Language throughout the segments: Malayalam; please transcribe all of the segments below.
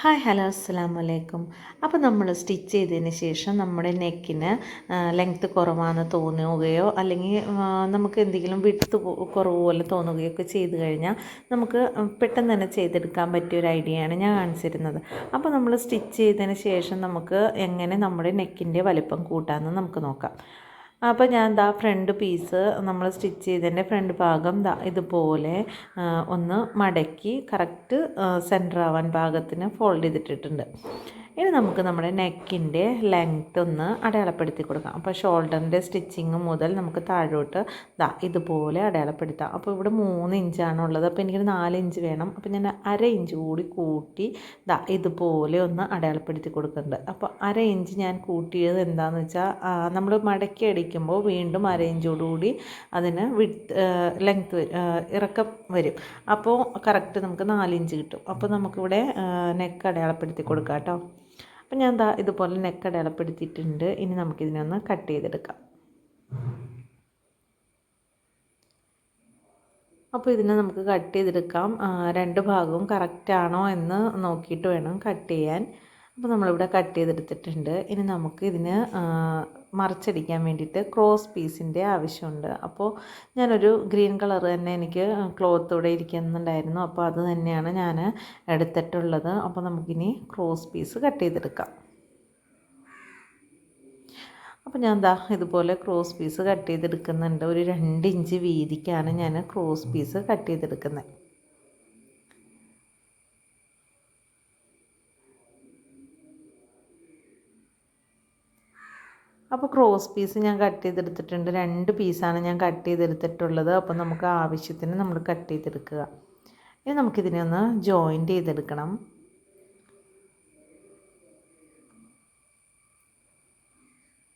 ഹായ് ഹലോ അസ്സാം വലൈക്കും അപ്പോൾ നമ്മൾ സ്റ്റിച്ച് ചെയ്തതിന് ശേഷം നമ്മുടെ നെക്കിന് ലെങ്ത്ത് കുറവാണെന്ന് തോന്നുകയോ അല്ലെങ്കിൽ നമുക്ക് എന്തെങ്കിലും വിട്ട് കുറവ് പോലെ തോന്നുകയോ ഒക്കെ ചെയ്ത് കഴിഞ്ഞാൽ നമുക്ക് പെട്ടെന്ന് തന്നെ ചെയ്തെടുക്കാൻ പറ്റിയ ഒരു ഐഡിയയാണ് ഞാൻ കാണിച്ചിരുന്നത്. അപ്പോൾ നമ്മൾ സ്റ്റിച്ച് ചെയ്തതിന് ശേഷം നമുക്ക് എങ്ങനെ നമ്മുടെ നെക്കിന്റെ വലിപ്പം കൂട്ടാമെന്ന് നമുക്ക് നോക്കാം. അപ്പോൾ ഞാൻ ദാ ഫ്രണ്ട് പീസ് നമ്മൾ സ്റ്റിച്ച് ചെയ്തതിന്റെ ഫ്രണ്ട് ഭാഗം ദാ ഇതുപോലെ ഒന്ന് മടക്കി കറക്റ്റ് സെന്റർ ആവാൻ പാകത്തിന് ഫോൾഡ് ചെയ്തിട്ടിട്ടുണ്ട്. ഇനി നമുക്ക് നമ്മുടെ നെക്കിന്റെ ലെങ്ത് ഒന്ന് അടയാളപ്പെടുത്തി കൊടുക്കാം. അപ്പോൾ ഷോൾഡറിന്റെ സ്റ്റിച്ചിങ് മുതൽ നമുക്ക് താഴോട്ട് ദാ ഇതുപോലെ അടയാളപ്പെടുത്താം. അപ്പോൾ ഇവിടെ മൂന്ന് ഇഞ്ചാണ് ഉള്ളത് അപ്പോൾ എനിക്കൊരു നാല് ഇഞ്ച് വേണം. അപ്പോൾ ഞാൻ അര ഇഞ്ച് കൂടി കൂട്ടി ദാ ഇതുപോലെ ഒന്ന് അടയാളപ്പെടുത്തി കൊടുക്കുന്നുണ്ട്. അപ്പോൾ അര ഇഞ്ച് ഞാൻ കൂട്ടിയത് എന്താണെന്ന് വെച്ചാൽ നമ്മൾ മടക്കി അടിക്കുമ്പോൾ വീണ്ടും അര ഇഞ്ചോടുകൂടി അതിന് വിട്ട് ലെങ്ത്ത് ഇറക്കം വരും. അപ്പോൾ കറക്റ്റ് നമുക്ക് നാല് ഇഞ്ച് കിട്ടും. അപ്പോൾ നമുക്കിവിടെ നെക്ക് അടയാളപ്പെടുത്തി കൊടുക്കാം കേട്ടോ അപ്പം ഞാൻ ദാ ഇതുപോലെ നെക്ക് അടയാളപ്പെടുത്തിയിട്ടുണ്ട് ഇനി നമുക്കിതിനൊന്ന് കട്ട് ചെയ്തെടുക്കാം. അപ്പോൾ ഇതിനെ നമുക്ക് കട്ട് ചെയ്തെടുക്കാം. രണ്ട് ഭാഗവും കറക്റ്റാണോ എന്ന് നോക്കിയിട്ട് വേണം കട്ട് ചെയ്യാൻ. അപ്പോൾ നമ്മളിവിടെ കട്ട് ചെയ്തെടുത്തിട്ടുണ്ട്. ഇനി നമുക്ക് ഇതിന് മറിച്ചടിക്കാൻ വേണ്ടിയിട്ട് ക്രോസ് പീസിന്റെ ആവശ്യമുണ്ട്. അപ്പോൾ ഞാനൊരു ഗ്രീൻ കളർ തന്നെ എനിക്ക് ക്ലോത്ത് ഇവിടെ ഇരിക്കുന്നുണ്ടായിരുന്നു. അപ്പോൾ അത് തന്നെയാണ് ഞാൻ എടുത്തിട്ടുള്ളത്. അപ്പോൾ നമുക്കിനി ക്രോസ് പീസ് കട്ട് ചെയ്തെടുക്കാം. അപ്പോൾ ഞാൻ ദാ ഇതുപോലെ ക്രോസ് പീസ് കട്ട് ചെയ്തെടുക്കുന്നുണ്ട്. ഒരു രണ്ട് ഇഞ്ച് വീതിക്കാണ് ഞാൻ ക്രോസ് പീസ് കട്ട് ചെയ്തെടുക്കുന്നത്. അപ്പോൾ ക്രോസ് പീസ് ഞാൻ കട്ട് ചെയ്തെടുത്തിട്ടുണ്ട്. രണ്ട് പീസാണ് ഞാൻ കട്ട് ചെയ്തെടുത്തിട്ടുള്ളത്. അപ്പോൾ നമുക്ക് ആവശ്യത്തിന് നമ്മൾ കട്ട് ചെയ്തെടുക്കുക. ഇനി നമുക്കിതിനെ ഒന്ന് ജോയിന്റ് ചെയ്തെടുക്കണം.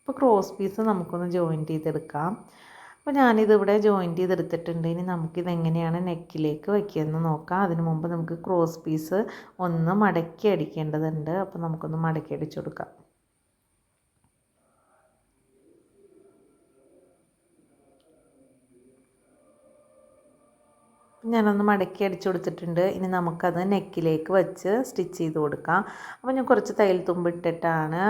അപ്പോൾ ക്രോസ് പീസ് നമുക്കൊന്ന് ജോയിന്റ് ചെയ്തെടുക്കാം. അപ്പോൾ ഞാനിതിവിടെ ജോയിന്റ് ചെയ്തെടുത്തിട്ടുണ്ട്. ഇനി നമുക്കിതെങ്ങനെയാണ് നെക്കിലേക്ക് വയ്ക്കുകയെന്ന് നോക്കാം. അതിന് മുമ്പ് നമുക്ക് ക്രോസ് പീസ് ഒന്ന് മടക്കി അടിക്കേണ്ടതുണ്ട്. അപ്പോൾ നമുക്കൊന്ന് മടക്കി അടിച്ചു കൊടുക്കാം. ഞാനൊന്ന് മടക്കി അടിച്ചു കൊടുത്തിട്ടുണ്ട്. ഇനി നമുക്കത് നെക്കിലേക്ക് വെച്ച് സ്റ്റിച്ച് ചെയ്ത് കൊടുക്കാം. അപ്പോൾ ഞാൻ കുറച്ച് തയ്യൽ തുമ്പിട്ടിട്ടാണ്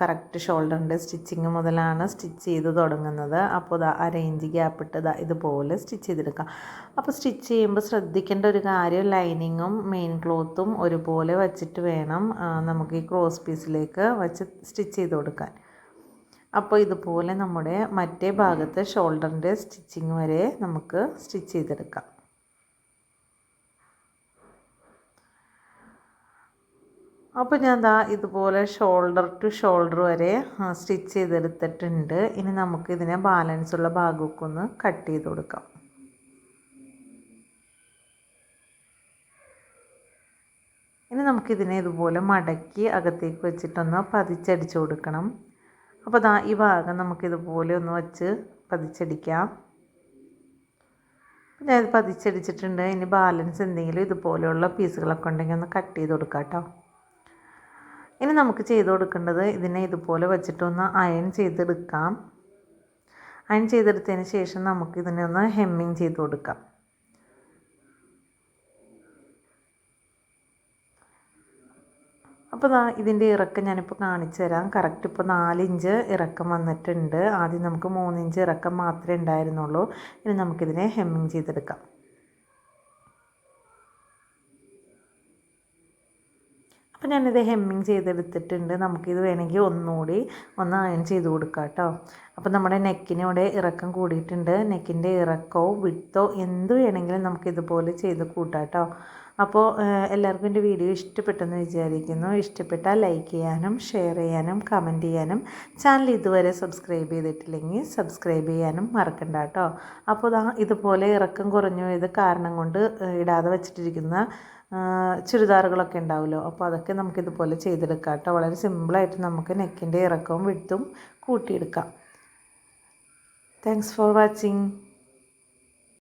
കറക്റ്റ് ഷോൾഡറിന്റെ സ്റ്റിച്ചിങ് മുതലാണ് സ്റ്റിച്ച് ചെയ്ത് തുടങ്ങുന്നത്. അപ്പോൾ ഇതാ ഇഞ്ച് ഗ്യാപ്പ് ഇട്ട് ഇതാ ഇതുപോലെ സ്റ്റിച്ച് ചെയ്തെടുക്കാം. അപ്പോൾ സ്റ്റിച്ച് ചെയ്യുമ്പോൾ ശ്രദ്ധിക്കേണ്ട ഒരു കാര്യം ലൈനിങ്ങും മെയിൻ ക്ലോത്തും ഒരുപോലെ വച്ചിട്ട് വേണം നമുക്ക് ഈ ക്രോസ് പീസിലേക്ക് വച്ച് സ്റ്റിച്ച് ചെയ്ത് കൊടുക്കാൻ. അപ്പോൾ ഇതുപോലെ നമ്മുടെ മറ്റേ ഭാഗത്തെ ഷോൾഡറിന്റെ സ്റ്റിച്ചിങ് വരെ നമുക്ക് സ്റ്റിച്ച് ചെയ്തെടുക്കാം. അപ്പോൾ ഞാൻ ദാ ഇതുപോലെ ഷോൾഡർ ടു ഷോൾഡർ വരെ സ്റ്റിച്ച് ചെയ്തെടുത്തിട്ടുണ്ട്. ഇനി നമുക്ക് ഇതിനെ ബാലൻസ് ഉള്ള ഭാഗമൊക്കെ ഒന്ന് കട്ട് ചെയ്ത് കൊടുക്കാം. ഇനി നമുക്കിതിനെ ഇതുപോലെ മടക്കി അകത്തേക്ക് വെച്ചിട്ടൊന്ന് പതിച്ചടിച്ച് കൊടുക്കണം. അപ്പോൾ ദാ ഈ ഭാഗം നമുക്കിതുപോലെ ഒന്ന് വെച്ച് പതിച്ചടിക്കാം. ഞാൻ ഇത് പതിച്ചടിച്ചിട്ടുണ്ട്. ഇനി ബാലൻസ് എന്തെങ്കിലും ഇതുപോലെയുള്ള പീസുകളൊക്കെ ഉണ്ടെങ്കിൽ ഒന്ന് കട്ട് ചെയ്ത് കൊടുക്കാം കേട്ടോ ഇനി നമുക്ക് ചെയ്ത് കൊടുക്കേണ്ടത് ഇതിനെ ഇതുപോലെ വെച്ചിട്ടൊന്ന് അയൺ ചെയ്തെടുക്കാം. അയൺ ചെയ്തെടുത്തതിന് ശേഷം നമുക്ക് ഇതിനെ ഒന്ന് ഹെമ്മിങ് ചെയ്ത് കൊടുക്കാം. അപ്പോൾ ഇതിന്റെ ഇറക്കം ഞാനിപ്പോൾ കാണിച്ചു തരാം. കറക്റ്റ് ഇപ്പോൾ നാലിഞ്ച് ഇറക്കം വന്നിട്ടുണ്ട്. ആദ്യം നമുക്ക് മൂന്നിഞ്ച് ഇറക്കം മാത്രമേ ഉണ്ടായിരുന്നുള്ളൂ. ഇനി നമുക്കിതിനെ ഹെമ്മിങ് ചെയ്തെടുക്കാം. അപ്പോൾ ഞാനിത് ഹെമ്മിങ് ചെയ്തെടുത്തിട്ടുണ്ട്. നമുക്കിത് വേണമെങ്കിൽ ഒന്നുകൂടി ഒന്ന് അയൺ ചെയ്ത് കൊടുക്കാം കേട്ടോ. അപ്പോൾ നമ്മുടെ നെക്കിനോടെ ഇറക്കം കൂടിയിട്ടുണ്ട്. നെക്കിന്റെ ഇറക്കമോ വിട്ടോ എന്ത് വേണമെങ്കിലും നമുക്കിതുപോലെ ചെയ്ത് കൂട്ടാം കേട്ടോ. അപ്പോൾ എല്ലാവർക്കും എന്റെ വീഡിയോ ഇഷ്ടപ്പെട്ടെന്ന് വിചാരിക്കുന്നു. ഇഷ്ടപ്പെട്ടാൽ ലൈക്ക് ചെയ്യാനും ഷെയർ ചെയ്യാനും കമന്റ് ചെയ്യാനും ചാനൽ ഇതുവരെ സബ്സ്ക്രൈബ് ചെയ്തിട്ടില്ലെങ്കിൽ സബ്സ്ക്രൈബ് ചെയ്യാനും മറക്കണ്ട കേട്ടോ. അപ്പോൾ ഇതുപോലെ ഇറക്കം കുറഞ്ഞു പോയത് കാരണം കൊണ്ട് ഇടാതെ വെച്ചിട്ടിരിക്കുന്ന ചുരിദാറുകളൊക്കെ ഉണ്ടാവുമല്ലോ. അപ്പോൾ അതൊക്കെ നമുക്കിതുപോലെ ചെയ്തെടുക്കാം കേട്ടോ. വളരെ സിമ്പിളായിട്ട് നമുക്ക് നെക്കിന്റെ ഇറക്കവും വിട്ടും കൂട്ടിയെടുക്കാം. Thanks for watching